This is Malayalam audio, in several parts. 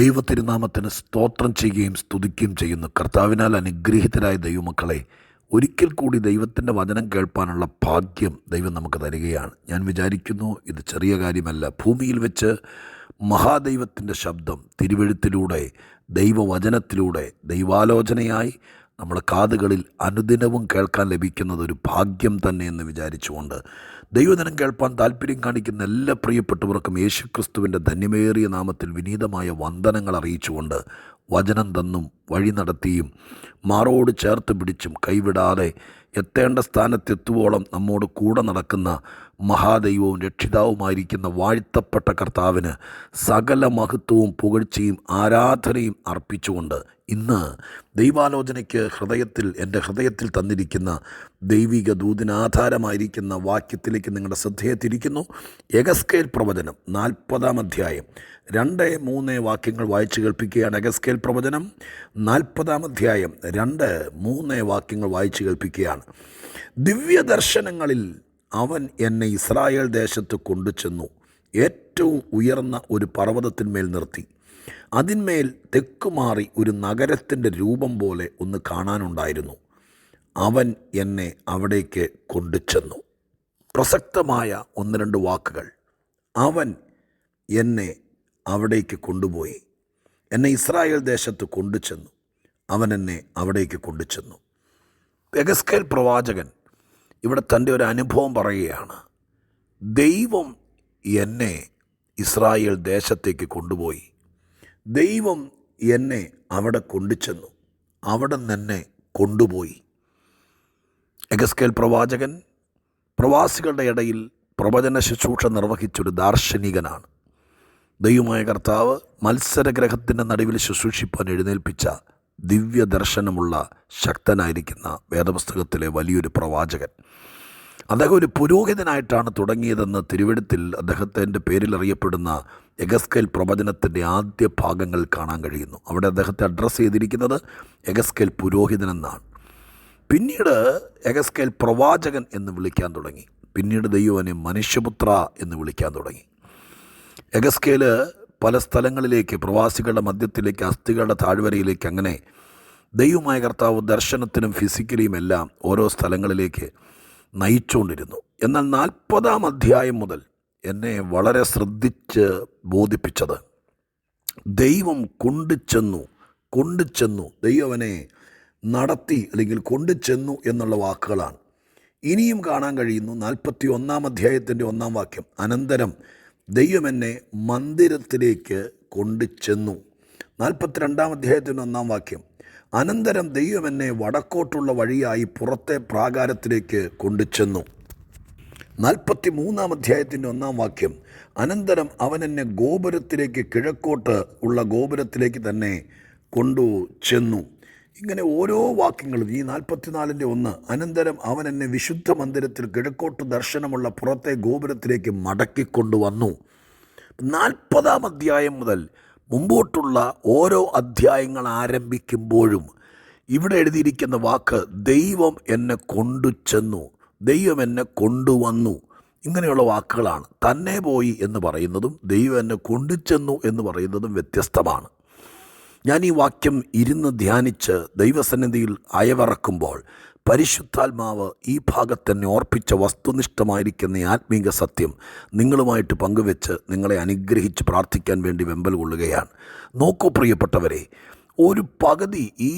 ദൈവത്തിരുനാമത്തിന് സ്തോത്രം ചെയ്യുകയും സ്തുതിക്കുകയും ചെയ്യുന്നു. കർത്താവിനാൽ അനുഗ്രഹിതരായ ദൈവമക്കളെ ഒരിക്കൽ കൂടി ദൈവത്തിന്റെ വചനം കേൾപ്പാനുള്ള ഭാഗ്യം ദൈവം നമുക്ക് തരികയാണ്. ഞാൻ വിചാരിക്കുന്നു ഇത് ചെറിയ കാര്യമല്ല. ഭൂമിയിൽ വെച്ച് മഹാദൈവത്തിന്റെ ശബ്ദം തിരുവഴുത്തിലൂടെ ദൈവവചനത്തിലൂടെ ദൈവാലോചനയായി നമ്മുടെ കാതുകളിൽ അനുദിനവും കേൾക്കാൻ ലഭിക്കുന്നത് ഒരു ഭാഗ്യം തന്നെ എന്ന് വിചാരിച്ചുകൊണ്ട് ദൈവദിനം കേൾപ്പാൻ താല്പര്യം കാണിക്കുന്ന എല്ലാ പ്രിയപ്പെട്ടവർക്കും യേശുക്രിസ്തുവിന്റെ ധന്യമേറിയ നാമത്തിൽ വിനീതമായ വന്ദനങ്ങൾ അറിയിച്ചുകൊണ്ട് വചനം തന്നും വഴി നടത്തിയും മാറോട് ചേർത്ത് പിടിച്ചും കൈവിടാതെ എത്തേണ്ട സ്ഥാനത്തെത്തുവോളം നമ്മോട് കൂടെ നടക്കുന്ന മഹാദൈവവും രക്ഷിതാവുമായിരിക്കുന്ന വാഴ്ത്തപ്പെട്ട കർത്താവിന് സകല മഹത്വവും പുകഴ്ചയും ആരാധനയും അർപ്പിച്ചുകൊണ്ട് ഇന്ന് ദൈവാലോചനയ്ക്ക് ഹൃദയത്തിൽ എന്റെ ഹൃദയത്തിൽ തന്നിരിക്കുന്ന ദൈവിക ദൂതിനാധാരമായിരിക്കുന്ന വാക്യത്തിലേക്ക് നിങ്ങളുടെ ശ്രദ്ധയെ തിരിക്കുന്നു. എഗസ്കേൽ പ്രവചനം നാൽപ്പതാം അധ്യായം. രണ്ട് മൂന്ന് വാക്യങ്ങൾ വായിച്ചു കേൾപ്പിക്കുകയാണ് എഗസ്കേൽ പ്രവചനം. നാൽപ്പതാം അധ്യായം. രണ്ട് മൂന്ന് വാക്യങ്ങൾ വായിച്ചു കേൾപ്പിക്കുകയാണ്. ദിവ്യദർശനങ്ങളിൽ അവൻ എന്നെ ഇസ്രായേൽ ദേശത്ത് കൊണ്ടുചെന്നു. ഏറ്റവും ഉയർന്ന ഒരു പർവതത്തിന്മേൽ നിർത്തി. അതിന്മേൽ തെക്കുമാറി ഒരു നഗരത്തിന്റെ രൂപം പോലെ ഒന്ന് കാണാനുണ്ടായിരുന്നു. അവൻ എന്നെ അവിടേക്ക് കൊണ്ടുചെന്നു. പ്രസക്തമായ ഒന്ന് രണ്ട് വാക്കുകൾ. അവൻ എന്നെ അവിടേക്ക് കൊണ്ടുപോയി. എന്നെ ഇസ്രായേൽ ദേശത്ത് കൊണ്ടുചെന്നു. അവൻ എന്നെ അവിടേക്ക് കൊണ്ടുചെന്നു. പെഗസ്കേൽ പ്രവാചകൻ ഇവിടെ തന്റെ ഒരു അനുഭവം പറയുകയാണ്. ദൈവം എന്നെ ഇസ്രായേൽ ദേശത്തേക്ക് കൊണ്ടുപോയി. ദൈവം എന്നെ അവിടെ കൊണ്ടുചെന്നു. അവിടെ നിന്നെ കൊണ്ടുപോയി. എഗസ്കേൽ പ്രവാചകൻ പ്രവാസികളുടെ ഇടയിൽ പ്രവചന ശുശ്രൂഷ നിർവഹിച്ചൊരു ദാർശനികനാണ്. ദൈവമായ കർത്താവ് മത്സരഗ്രഹത്തിന്റെ നടുവിൽ ശുശ്രൂഷിപ്പാൻ എഴുന്നേൽപ്പിച്ച ദിവ്യ ദർശനമുള്ള ശക്തനായിരിക്കുന്ന വേദപുസ്തകത്തിലെ വലിയൊരു പ്രവാചകൻ. അദ്ദേഹം ഒരു പുരോഹിതനായിട്ടാണ് തുടങ്ങിയതെന്ന് തിരുവഴുത്തിൽ അദ്ദേഹത്തിന്റെ പേരിൽ അറിയപ്പെടുന്ന എഗസ്കേൽ പ്രവചനത്തിന്റെ ആദ്യ ഭാഗങ്ങൾ കാണാൻ കഴിയുന്നു. അവിടെ അദ്ദേഹത്തെ അഡ്രസ്സ് ചെയ്തിരിക്കുന്നത് എഗസ്കേൽ പുരോഹിതൻ എന്നാണ് പിന്നീട് എഗസ്കേൽ പ്രവാചകൻ എന്ന് വിളിക്കാൻ തുടങ്ങി. പിന്നീട് ദൈവനെ മനുഷ്യപുത്ര എന്ന് വിളിക്കാൻ തുടങ്ങി. എഗസ്കേൽ പല സ്ഥലങ്ങളിലേക്ക് പ്രവാസികളുടെ മധ്യത്തിലേക്ക് അസ്ഥികളുടെ താഴ്വരയിലേക്ക് അങ്ങനെ ദൈവമായ കർത്താവ് ദർശനത്തിനും ഫിസിക്കലിയും എല്ലാം ഓരോ സ്ഥലങ്ങളിലേക്ക് നയിച്ചുകൊണ്ടിരുന്നു. എന്നാൽ നാൽപ്പതാം അധ്യായം മുതൽ എന്നെ വളരെ ശ്രദ്ധിച്ച് ബോധിപ്പിച്ചത് ദൈവം കൊണ്ടുചെന്നു കൊണ്ടുചെന്നു ദൈവവനെ നടത്തി അല്ലെങ്കിൽ കൊണ്ടുചെന്നു എന്നുള്ള വാക്കുകളാണ്. ഇനിയും കാണാൻ കഴിയുന്നു നാൽപ്പത്തി ഒന്നാം അധ്യായത്തിന്റെ ഒന്നാം വാക്യം. അനന്തരം ദൈവം എന്നെ മന്ദിരത്തിലേക്ക് കൊണ്ടുചെന്നു. നാൽപ്പത്തിരണ്ടാം അധ്യായത്തിന്റെ ഒന്നാം വാക്യം. അനന്തരം ദൈവം എന്നെ വടക്കോട്ടുള്ള വഴിയായി പുറത്തെ പ്രാകാരത്തിലേക്ക് കൊണ്ടുചെന്നു. നാൽപ്പത്തി മൂന്നാം അധ്യായത്തിന്റെ ഒന്നാം വാക്യം. അനന്തരം അവൻ എന്നെ ഗോപുരത്തിലേക്ക് കിഴക്കോട്ട് ഉള്ള ഗോപുരത്തിലേക്ക് തന്നെ കൊണ്ടു ചെന്നു ഇങ്ങനെ ഓരോ വാക്യങ്ങളും ഈ നാൽപ്പത്തിനാലിന്റെ ഒന്ന് അനന്തരം അവൻ എന്നെ വിശുദ്ധ മന്ദിരത്തിൽ കിഴക്കോട്ട് ദർശനമുള്ള പുറത്തെ ഗോപുരത്തിലേക്ക് മടക്കിക്കൊണ്ടുവന്നു. നാൽപ്പതാം അധ്യായം മുതൽ മുമ്പോട്ടുള്ള ഓരോ അധ്യായങ്ങൾ ആരംഭിക്കുമ്പോഴും ഇവിടെ എഴുതിയിരിക്കുന്ന വാക്ക് ദൈവം എന്നെ കൊണ്ടു ചെന്നു ദൈവം എന്നെ കൊണ്ടുവന്നു. ഇങ്ങനെയുള്ള വാക്കുകളാണ്. തന്നെ പോയി എന്ന് പറയുന്നതും ദൈവം എന്നെ കൊണ്ടുചെന്നു എന്ന് പറയുന്നതും വ്യത്യസ്തമാണ്. ഞാൻ ഈ വാക്യം ഇരുന്ന് ധ്യാനിച്ച് ദൈവസന്നിധിയിൽ അയവിറക്കുമ്പോൾ പരിശുദ്ധാത്മാവ് ഈ ഭാഗത്തന്നെ ഓർപ്പിച്ച വസ്തുനിഷ്ഠമായിരിക്കുന്ന ആത്മീക സത്യം നിങ്ങളുമായിട്ട് പങ്കുവെച്ച് നിങ്ങളെ അനുഗ്രഹിച്ച് പ്രാർത്ഥിക്കാൻ വേണ്ടി വെമ്പൽ കൊള്ളുകയാണ്. നോക്കൂ പ്രിയപ്പെട്ടവരെ ഒരു പകുതി ഈ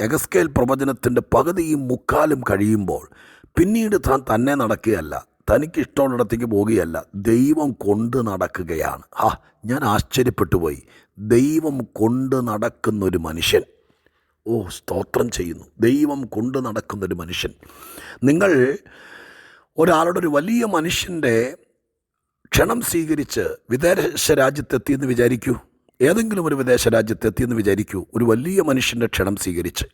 എഗസ്കേൽ പ്രവചനത്തിന്റെ പകുതിയും മുക്കാലും കഴിയുമ്പോൾ പിന്നീട് താൻ തന്നെ നടക്കുകയല്ല. തനിക്ക് ഇഷ്ടമുള്ളിടത്തേക്ക് പോവുകയല്ല ദൈവം കൊണ്ട് നടക്കുകയാണ്. ആ ഞാൻ ആശ്ചര്യപ്പെട്ടു പോയി ദൈവം കൊണ്ട് നടക്കുന്നൊരു മനുഷ്യൻ. ഓ സ്തോത്രം ചെയ്യുന്നു. ദൈവം കൊണ്ട് നടക്കുന്നൊരു മനുഷ്യൻ. നിങ്ങൾ ഒരാളുടെ ഒരു വലിയ മനുഷ്യന്റെ ക്ഷണം സ്വീകരിച്ച് വിദേശ രാജ്യത്തെത്തിയെന്ന് വിചാരിക്കൂ. ഏതെങ്കിലും ഒരു വിദേശ രാജ്യത്തെത്തിയെന്ന് വിചാരിക്കൂ. ഒരു വലിയ മനുഷ്യന്റെ ക്ഷണം സ്വീകരിച്ച്.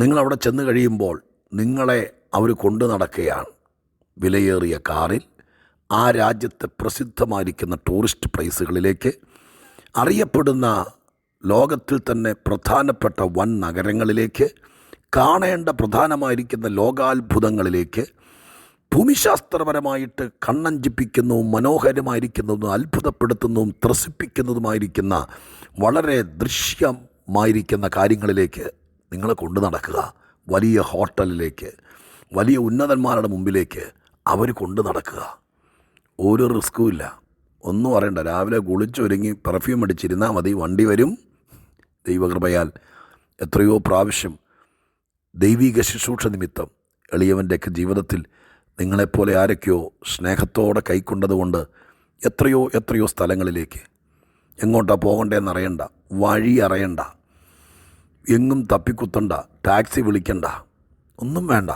നിങ്ങളവിടെ ചെന്ന് കഴിയുമ്പോൾ നിങ്ങളെ അവർ കൊണ്ടു നടക്കുകയാണ്. വിലയേറിയ കാറിൽ ആ രാജ്യത്തെ പ്രസിദ്ധമായിരിക്കുന്ന ടൂറിസ്റ്റ് പ്ലേസുകളിലേക്ക് അറിയപ്പെടുന്ന ലോകത്തിൽ തന്നെ പ്രധാനപ്പെട്ട വൻ നഗരങ്ങളിലേക്ക് കാണേണ്ട പ്രധാനമായിരിക്കുന്ന ലോകാത്ഭുതങ്ങളിലേക്ക് ഭൂമിശാസ്ത്രപരമായിട്ട് കണ്ണഞ്ചിപ്പിക്കുന്നതും മനോഹരമായിരിക്കുന്നതും അത്ഭുതപ്പെടുത്തുന്നതും ത്രസിപ്പിക്കുന്നതുമായിരിക്കുന്ന വളരെ ദൃശ്യമായിരിക്കുന്ന കാര്യങ്ങളിലേക്ക് നിങ്ങളെ കൊണ്ടു നടക്കുക. വലിയ ഹോട്ടലിലേക്ക് വലിയ ഉന്നതന്മാരുടെ മുമ്പിലേക്ക് അവർ കൊണ്ട് നടക്കുക. ഒരു റിസ്ക്കും ഇല്ല. ഒന്നും അറിയണ്ട. രാവിലെ കുളിച്ചൊരുങ്ങി പെർഫ്യൂം അടിച്ചിരുന്നാൽ മതി. വണ്ടി വരും. ദൈവകൃപയാൽ എത്രയോ പ്രാവശ്യം ദൈവിക ശുശ്രൂഷ നിമിത്തം എളിയവന്റെയൊക്കെ ജീവിതത്തിൽ നിങ്ങളെപ്പോലെ ആരൊക്കെയോ സ്നേഹത്തോടെ കൈക്കൊണ്ടതുകൊണ്ട് എത്രയോ എത്രയോ സ്ഥലങ്ങളിലേക്ക്. എങ്ങോട്ടാണ് പോകണ്ടേന്ന് അറിയണ്ട. വഴി അറിയണ്ട. എങ്ങും തപ്പിക്കുത്തണ്ട. ടാക്സി വിളിക്കണ്ട. ഒന്നും വേണ്ട.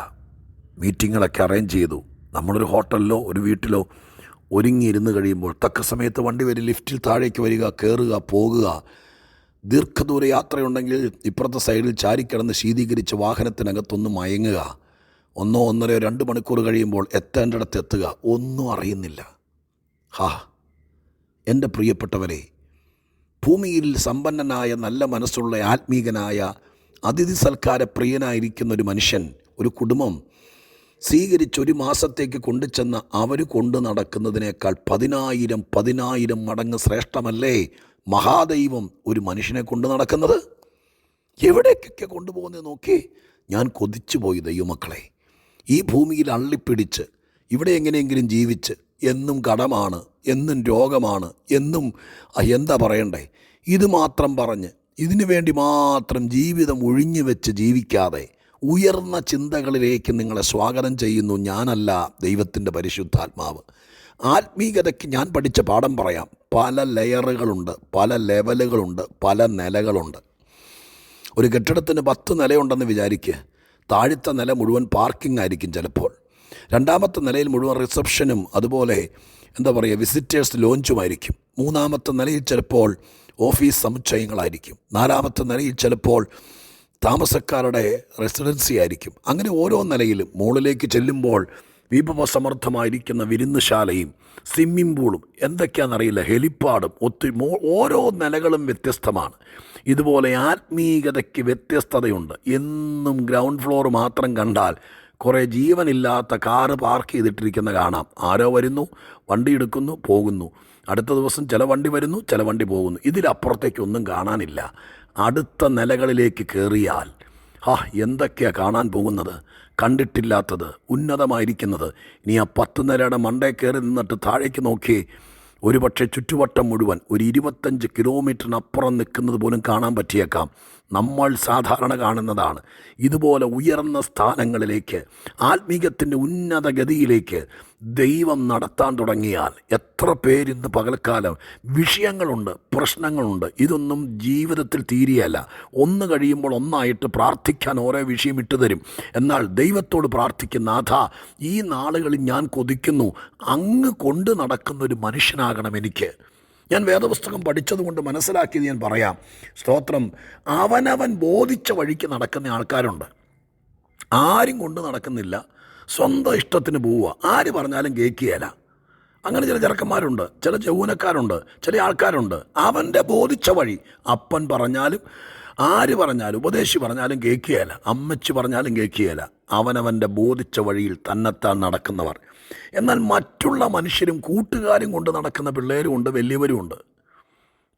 മീറ്റിങ്ങുകളൊക്കെ അറേഞ്ച് ചെയ്തു. നമ്മളൊരു ഹോട്ടലിലോ ഒരു വീട്ടിലോ ഒരുങ്ങിയിരുന്ന് കഴിയുമ്പോൾ തക്ക സമയത്ത് വണ്ടി വരി ലിഫ്റ്റിൽ താഴേക്ക് വരിക കയറുക പോകുക. ദീർഘദൂര യാത്രയുണ്ടെങ്കിൽ ഇപ്പുറത്തെ സൈഡിൽ ചാരിക്കിടന്ന് ശീതീകരിച്ച വാഹനത്തിനകത്തൊന്ന് മയങ്ങുക. ഒന്നോ ഒന്നരയോ രണ്ട് മണിക്കൂർ കഴിയുമ്പോൾ എത്തേണ്ടിടത്ത് എത്തുക. ഒന്നും അറിയുന്നില്ല. ഹാ. എന്റെ പ്രിയപ്പെട്ടവരെ ഭൂമിയിൽ സമ്പന്നനായ നല്ല മനസ്സുള്ള ആത്മീകനായ അതിഥി സൽക്കാര പ്രിയനായിരിക്കുന്ന ഒരു മനുഷ്യൻ ഒരു കുടുംബം സ്വീകരിച്ച് ഒരു മാസത്തേക്ക് കൊണ്ടുചെന്ന അവർ കൊണ്ടു നടക്കുന്നതിനേക്കാൾ പതിനായിരം പതിനായിരം മടങ്ങ് ശ്രേഷ്ഠമല്ലേ മഹാദൈവം ഒരു മനുഷ്യനെ കൊണ്ടു നടക്കുന്നത്? എവിടേക്കൊക്കെ കൊണ്ടുപോകുന്നത് നോക്കി? ഞാൻ കൊതിച്ചുപോയി ദൈവമക്കളെ. ഈ ഭൂമിയിൽ അള്ളിപ്പിടിച്ച് ഇവിടെ എങ്ങനെയെങ്കിലും ജീവിച്ച് എന്നും കടമാണ് എന്നും രോഗമാണ് എന്നും എന്താ പറയണ്ടേ? ഇത് മാത്രം പറഞ്ഞ് ഇതിനു വേണ്ടി മാത്രം ജീവിതം ഒഴിഞ്ഞു വെച്ച് ജീവിക്കാതെ ഉയർന്ന ചിന്തകളിലേക്ക് നിങ്ങളെ സ്വാഗതം ചെയ്യുന്നു. ഞാനല്ല ദൈവത്തിന്റെ പരിശുദ്ധാത്മാവ്. ആത്മീകതയ്ക്ക് ഞാൻ പഠിച്ച പാഠം പറയാം. പല ലെയറുകളുണ്ട് പല ലെവലുകളുണ്ട് പല നിലകളുണ്ട്. ഒരു കെട്ടിടത്തിന് പത്ത് നിലയുണ്ടെന്ന് വിചാരിക്കുക താഴത്തെ നില മുഴുവൻ പാർക്കിംഗ് ആയിരിക്കും ചിലപ്പോൾ. രണ്ടാമത്തെ നിലയിൽ മുഴുവൻ റിസപ്ഷനും അതുപോലെ എന്താ പറയുക വിസിറ്റേഴ്സ് ലോഞ്ചുമായിരിക്കും മൂന്നാമത്തെ നിലയിൽ ചിലപ്പോൾ ഓഫീസ് സമുച്ചയങ്ങളായിരിക്കും. നാലാമത്തെ നിലയിൽ ചിലപ്പോൾ താമസക്കാരുടെ റെസിഡൻസി ആയിരിക്കും. അങ്ങനെ ഓരോ നിലയിലും മുകളിലേക്ക് ചെല്ലുമ്പോൾ വിഭവസമർത്ഥമായിരിക്കുന്ന വിരുന്നുശാലയും സ്വിമ്മിംഗ് പൂളും എന്തൊക്കെയാണെന്നറിയില്ല. ഹെലിപ്പാഡും ഒത്തിരി ഓരോ നിലകളും വ്യത്യസ്തമാണ്. ഇതുപോലെ ആത്മീയതയ്ക്ക് വ്യത്യസ്തതയുണ്ട്. എന്നും ഗ്രൗണ്ട് ഫ്ലോർ മാത്രം കണ്ടാൽ കുറേ ജീവനില്ലാത്ത കാറ് പാർക്ക് ചെയ്തിട്ടിരിക്കുന്ന കാണാം. ആരോ വരുന്നു വണ്ടി എടുക്കുന്നു പോകുന്നു. അടുത്ത ദിവസം ചില വണ്ടി വരുന്നു ചില വണ്ടി പോകുന്നു. ഇതിലപ്പുറത്തേക്കൊന്നും കാണാനില്ല. അടുത്ത നിലകളിലേക്ക് കയറിയാൽ ഹാ എന്തൊക്കെയാണ് കാണാൻ പോകുന്നത്? കണ്ടിട്ടില്ലാത്തത് ഉന്നതമായിരിക്കുന്നത്. ഇനി ആ പത്ത് നിലയുടെ മണ്ടേ കയറി നിന്നിട്ട് താഴേക്ക് നോക്കി ഒരുപക്ഷെ ചുറ്റുവട്ടം മുഴുവൻ ഒരു ഇരുപത്തഞ്ച് കിലോമീറ്ററിനപ്പുറം നിൽക്കുന്നത് പോലും കാണാൻ പറ്റിയേക്കാം. നമ്മൾ സാധാരണ കാണുന്നതാണ്. ഇതുപോലെ ഉയർന്ന സ്ഥാനങ്ങളിലേക്ക് ആത്മീകത്തിന്റെ ഉന്നത ഗതിയിലേക്ക് ദൈവം നടത്താൻ തുടങ്ങിയാൽ എത്ര പേരിന്ന് പകൽക്കാലം വിഷയങ്ങളുണ്ട് പ്രശ്നങ്ങളുണ്ട്. ഇതൊന്നും ജീവിതത്തിൽ തീരെയല്ല. ഒന്ന് കഴിയുമ്പോൾ ഒന്നായിട്ട് പ്രാർത്ഥിക്കാൻ ഓരോ വിഷയം ഇട്ടു തരും. എന്നാൽ ദൈവത്തോട് പ്രാർത്ഥിക്കുന്ന അഥ ഈ നാളുകളിൽ ഞാൻ കൊതിക്കുന്നു. അങ്ങ് കൊണ്ട് നടക്കുന്ന ഒരു മനുഷ്യനാകണം എനിക്ക്. ഞാൻ വേദപുസ്തകം പഠിച്ചതുകൊണ്ട് മനസ്സിലാക്കിയത് ഞാൻ പറയാം. സ്തോത്രം. അവനവൻ ബോധിച്ച വഴിക്ക് നടക്കുന്ന ആൾക്കാരുണ്ട്. ആരും കൊണ്ട് നടക്കുന്നില്ല. സ്വന്തം ഇഷ്ടത്തിന് പോവുക. ആര് പറഞ്ഞാലും കേൾക്കുകയില്ല. അങ്ങനെ ചില ചെറുക്കന്മാരുണ്ട് ചില ചൗനക്കാരുണ്ട് ചില ആൾക്കാരുണ്ട്. അവന്റെ ബോധിച്ച വഴി അപ്പൻ പറഞ്ഞാലും ആര് പറഞ്ഞാലും ഉപദേശി പറഞ്ഞാലും കേൾക്കുകയില്ല. അമ്മച്ചി പറഞ്ഞാലും കേൾക്കുകയില്ല. അവനവന്റെ ബോധിച്ച വഴിയിൽ തന്നെത്താൻ നടക്കുന്നവർ. എന്നാൽ മറ്റുള്ള മനുഷ്യരും കൂട്ടുകാരും കൊണ്ട് നടക്കുന്ന പിള്ളേരും ഉണ്ട് വലിയവരും ഉണ്ട്.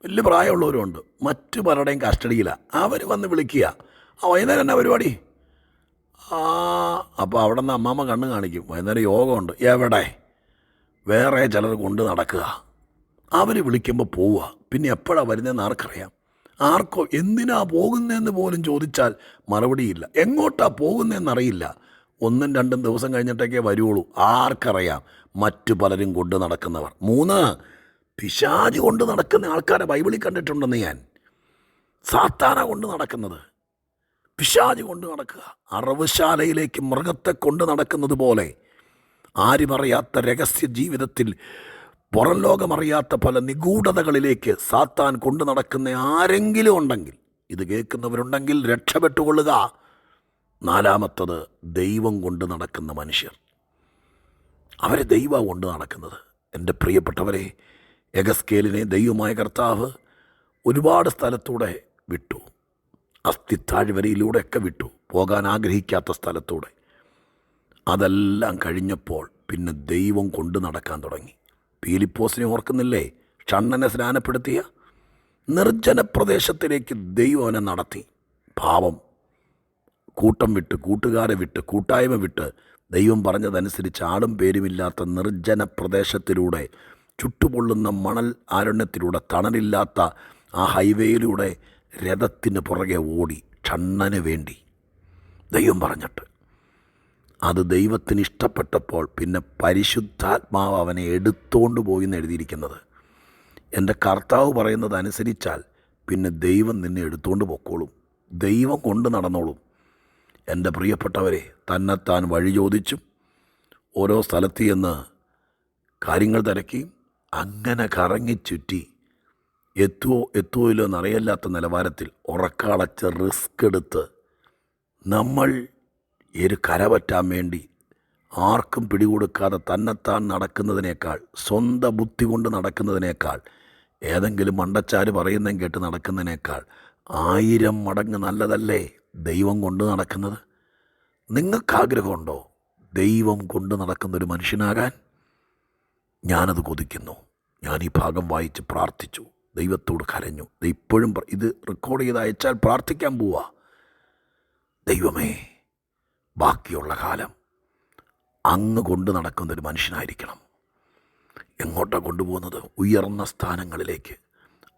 വലിയ പ്രായമുള്ളവരും ഉണ്ട്. മറ്റു പലരുടെയും കസ്റ്റഡിയിലാണ് അവർ വന്ന് വിളിക്കുക. ആ വൈകുന്നേരം എന്നാ പരിപാടി? ആ അപ്പോൾ അവിടെ നിന്ന് അമ്മാമ്മ കണ്ണ് കാണിക്കും. വൈകുന്നേരം യോഗമുണ്ട്. എവിടെ? വേറെ ചിലർ കൊണ്ട് നടക്കുക. അവർ വിളിക്കുമ്പോൾ പോവുക. പിന്നെ എപ്പോഴാണ് വരുന്നതെന്ന് ആർക്കറിയാം? ആർക്കോ എന്തിനാ പോകുന്നതെന്ന് പോലും ചോദിച്ചാൽ മറുപടിയില്ല. എങ്ങോട്ടാ പോകുന്നതെന്നറിയില്ല ഒന്നും രണ്ടും ദിവസം കഴിഞ്ഞിട്ടൊക്കെ വരുള്ളൂ ആർക്കറിയാം? മറ്റു പലരും കൊണ്ട് നടക്കുന്നവർ. മൂന്ന് പിശാജ് കൊണ്ട് നടക്കുന്ന ആൾക്കാരെ ബൈബിളിൽ കണ്ടിട്ടുണ്ടെന്ന് ഞാൻ. സാത്താന കൊണ്ട് നടക്കുന്നത്. പിശാജ് കൊണ്ട് നടക്കുക. അറവുശാലയിലേക്ക് മൃഗത്തെ കൊണ്ട് നടക്കുന്നത് പോലെ ആരുമറിയാത്ത രഹസ്യ ജീവിതത്തിൽ പുറം ലോകമറിയാത്ത പല നിഗൂഢതകളിലേക്ക് സാത്താൻ കൊണ്ടു നടക്കുന്ന ആരെങ്കിലും ഉണ്ടെങ്കിൽ ഇത് കേൾക്കുന്നവരുണ്ടെങ്കിൽ രക്ഷപ്പെട്ടുകൊള്ളുക. നാലാമത്തത് ദൈവം കൊണ്ട് നടക്കുന്ന മനുഷ്യർ. അവരെ ദൈവം കൊണ്ട് നടക്കുന്നത്. എന്റെ പ്രിയപ്പെട്ടവരെ എഗസ്കേലിനെ ദൈവമായ കർത്താവ് ഒരുപാട് സ്ഥലത്തൂടെ വിട്ടു. അസ്ഥിത്താഴ്വരയിലൂടെയൊക്കെ വിട്ടു പോകാൻ ആഗ്രഹിക്കാത്ത സ്ഥലത്തൂടെ. അതെല്ലാം കഴിഞ്ഞപ്പോൾ പിന്നെ ദൈവം കൊണ്ടു നടക്കാൻ തുടങ്ങി. പീലിപ്പോസിനെ ഓർക്കുന്നില്ലേ? ഷണ്ണനെ സ്നാനപ്പെടുത്തിയ? നിർജന പ്രദേശത്തിലേക്ക് ദൈവം അവനെ നടത്തി. പാവം. കൂട്ടം വിട്ട് കൂട്ടുകാരെ വിട്ട് കൂട്ടായ്മ വിട്ട് ദൈവം പറഞ്ഞതനുസരിച്ച് ആടും പേരുമില്ലാത്ത നിർജന പ്രദേശത്തിലൂടെ ചുട്ടുപൊള്ളുന്ന മണൽ ആരണ്യത്തിലൂടെ തണലില്ലാത്ത ആ ഹൈവേയിലൂടെ രഥത്തിന് പുറകെ ഓടി ക്ഷണ്ണന് വേണ്ടി ദൈവം പറഞ്ഞിട്ട്. അത് ദൈവത്തിന് ഇഷ്ടപ്പെട്ടപ്പോൾ പിന്നെ പരിശുദ്ധാത്മാവ് അവനെ എടുത്തുകൊണ്ട് പോയി എന്ന് എഴുതിയിരിക്കുന്നത്. എന്റെ കർത്താവ് പറയുന്നത് അനുസരിച്ചാൽ പിന്നെ ദൈവം നിന്നെ എടുത്തുകൊണ്ട് പൊക്കോളും. ദൈവം കൊണ്ട് നടന്നോളും. എന്റെ പ്രിയപ്പെട്ടവരെ തന്നെത്താൻ വഴി ചോദിച്ചും ഓരോ സ്ഥലത്ത് ചെന്ന് കാര്യങ്ങൾ തിരക്കി അങ്ങനെ കറങ്ങി ചുറ്റി എത്തുവോ എത്തുവോ ഇല്ലോ എന്നറിയില്ലാത്ത നിലവാരത്തിൽ ഉറക്കളച്ച് റിസ്ക് എടുത്ത് നമ്മൾ ഒരു കരപറ്റാൻ വേണ്ടി ആർക്കും പിടികൊടുക്കാതെ തന്നെത്താൻ നടക്കുന്നതിനേക്കാൾ സ്വന്തം ബുദ്ധി കൊണ്ട് നടക്കുന്നതിനേക്കാൾ ഏതെങ്കിലും മണ്ടച്ചാര് പറയുന്നതും കേട്ട് നടക്കുന്നതിനേക്കാൾ ആയിരം മടങ്ങ് നല്ലതല്ലേ ദൈവം കൊണ്ട് നടക്കുന്നത്? നിങ്ങൾക്ക് ആഗ്രഹമുണ്ടോ ദൈവം കൊണ്ട് നടക്കുന്നൊരു മനുഷ്യനാകാൻ? ഞാനത് കൊതിക്കുന്നു. ഞാൻ ഈ ഭാഗം വായിച്ച് പ്രാർത്ഥിച്ചു. ദൈവത്തോട് കരഞ്ഞു. ഇപ്പോഴും ഇത് റെക്കോർഡ് ചെയ്ത് അയച്ചാൽ പ്രാർത്ഥിക്കാൻ പോവാ. ദൈവമേ ബാക്കിയുള്ള കാലം അങ്ങ് കൊണ്ട് നടക്കുന്നൊരു മനുഷ്യനായിരിക്കണം. എങ്ങോട്ടാണ് കൊണ്ടുപോകുന്നത്? ഉയർന്ന സ്ഥാനങ്ങളിലേക്ക്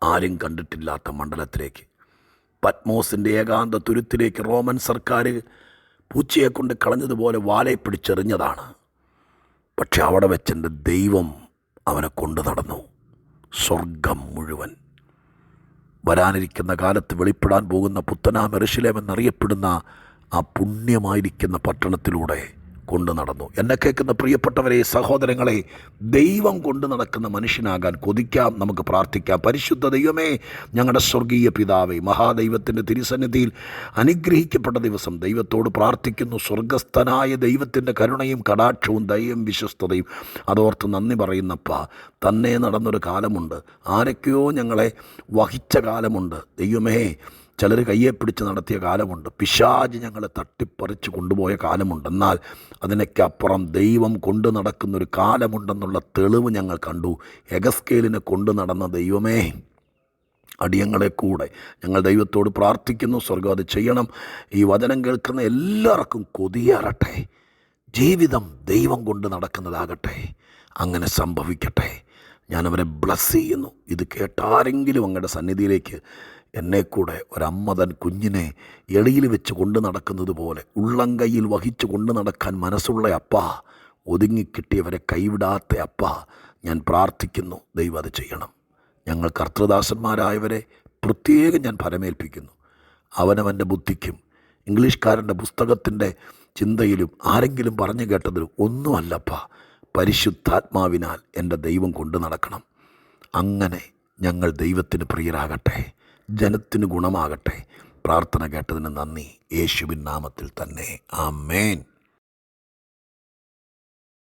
ആരും കണ്ടിട്ടില്ലാത്ത മണ്ഡലത്തിലേക്ക്. പത്മോസിന്റെ ഏകാന്ത തുരുത്തിലേക്ക് റോമൻ സർക്കാർ പൂച്ചയെ കൊണ്ട് കളഞ്ഞതുപോലെ വാലെ പിടിച്ചെറിഞ്ഞതാണ്. പക്ഷെ അവിടെ വെച്ചെന്റെ ദൈവം അവനെ കൊണ്ടു നടന്നു. സ്വർഗം വരാനിരിക്കുന്ന കാലത്ത് വെളിപ്പെടാൻ പോകുന്ന പുത്തനാം എറുശലേം എന്നറിയപ്പെടുന്ന ആ പുണ്യമായിരിക്കുന്ന പട്ടണത്തിലൂടെ കൊണ്ടു നടന്നു. എന്നെ കേൾക്കുന്ന പ്രിയപ്പെട്ടവരെ സഹോദരങ്ങളെ ദൈവം കൊണ്ടു നടക്കുന്ന മനുഷ്യനാകാൻ കൊതിക്കാം നമുക്ക് പ്രാർത്ഥിക്കാം. പരിശുദ്ധ ദൈവമേ ഞങ്ങളുടെ സ്വർഗീയ പിതാവേ മഹാദൈവത്തിന്റെ തിരുസന്നിധിയിൽ അനുഗ്രഹിക്കപ്പെട്ട ദിവസം ദൈവത്തോട് പ്രാർത്ഥിക്കുന്നു. സ്വർഗസ്ഥനായ ദൈവത്തിന്റെ കരുണയും കടാക്ഷവും ദയയും വിശ്വസ്തതയും. അതോർത്ത് നന്ദി പറയുന്നപ്പ തന്നെ നടന്നൊരു കാലമുണ്ട്. ആരൊക്കെയോ ഞങ്ങളെ വഹിച്ച കാലമുണ്ട്. ദൈവമേ ചിലർ കയ്യെ പിടിച്ച് നടത്തിയ കാലമുണ്ട്. പിശാജ് ഞങ്ങളെ തട്ടിപ്പറിച്ച് കൊണ്ടുപോയ കാലമുണ്ട് എന്നാൽ അതിനൊക്കെ അപ്പുറം ദൈവം കൊണ്ടു നടക്കുന്നൊരു കാലമുണ്ടെന്നുള്ള തെളിവ് ഞങ്ങൾ കണ്ടു. എഗസ്കേലിനെ കൊണ്ടു നടന്ന ദൈവമേ അടിയങ്ങളെ കൂടെ. ഞങ്ങൾ ദൈവത്തോട് പ്രാർത്ഥിക്കുന്നു സ്വർഗം അത് ചെയ്യണം. ഈ വചനം കേൾക്കുന്ന എല്ലാവർക്കും കൊതിയേറട്ടെ. ജീവിതം ദൈവം കൊണ്ട് നടക്കുന്നതാകട്ടെ. അങ്ങനെ സംഭവിക്കട്ടെ. ഞാനവരെ ബ്ലസ് ചെയ്യുന്നു. ഇത് കേട്ടാരെങ്കിലും അങ്ങയുടെ സന്നിധിയിലേക്ക് എന്നെ കൂടെ ഒരമ്മ തൻ കുഞ്ഞിനെ എളിയിൽ വെച്ച് കൊണ്ട് നടക്കുന്നത് പോലെ ഉള്ളംകൈയിൽ വഹിച്ചു കൊണ്ട് നടക്കാൻ മനസ്സുള്ള അപ്പ ഒതുങ്ങിക്കിട്ടിയവരെ കൈവിടാത്ത അപ്പ ഞാൻ പ്രാർത്ഥിക്കുന്നു ദൈവം അത് ചെയ്യണം. ഞങ്ങൾ കർത്തൃദാസന്മാരായവരെ പ്രത്യേകം ഞാൻ ഫലമേൽപ്പിക്കുന്നു അവനവന്റെ ബുദ്ധിക്കും ഇംഗ്ലീഷ്കാരന്റെ പുസ്തകത്തിന്റെ ചിന്തയിലും ആരെങ്കിലും പറഞ്ഞു കേട്ടതിലും ഒന്നുമല്ലപ്പ പരിശുദ്ധാത്മാവിനാൽ എന്റെ ദൈവം കൊണ്ടു നടക്കണം. അങ്ങനെ ഞങ്ങൾ ദൈവത്തിന് പ്രിയരാകട്ടെ. ജനത്തിന് ഗുണമാകട്ടെ. പ്രാർത്ഥന കേട്ടതിന് നന്ദി. യേശുവിൻ നാമത്തിൽ തന്നെ. ആമേൻ.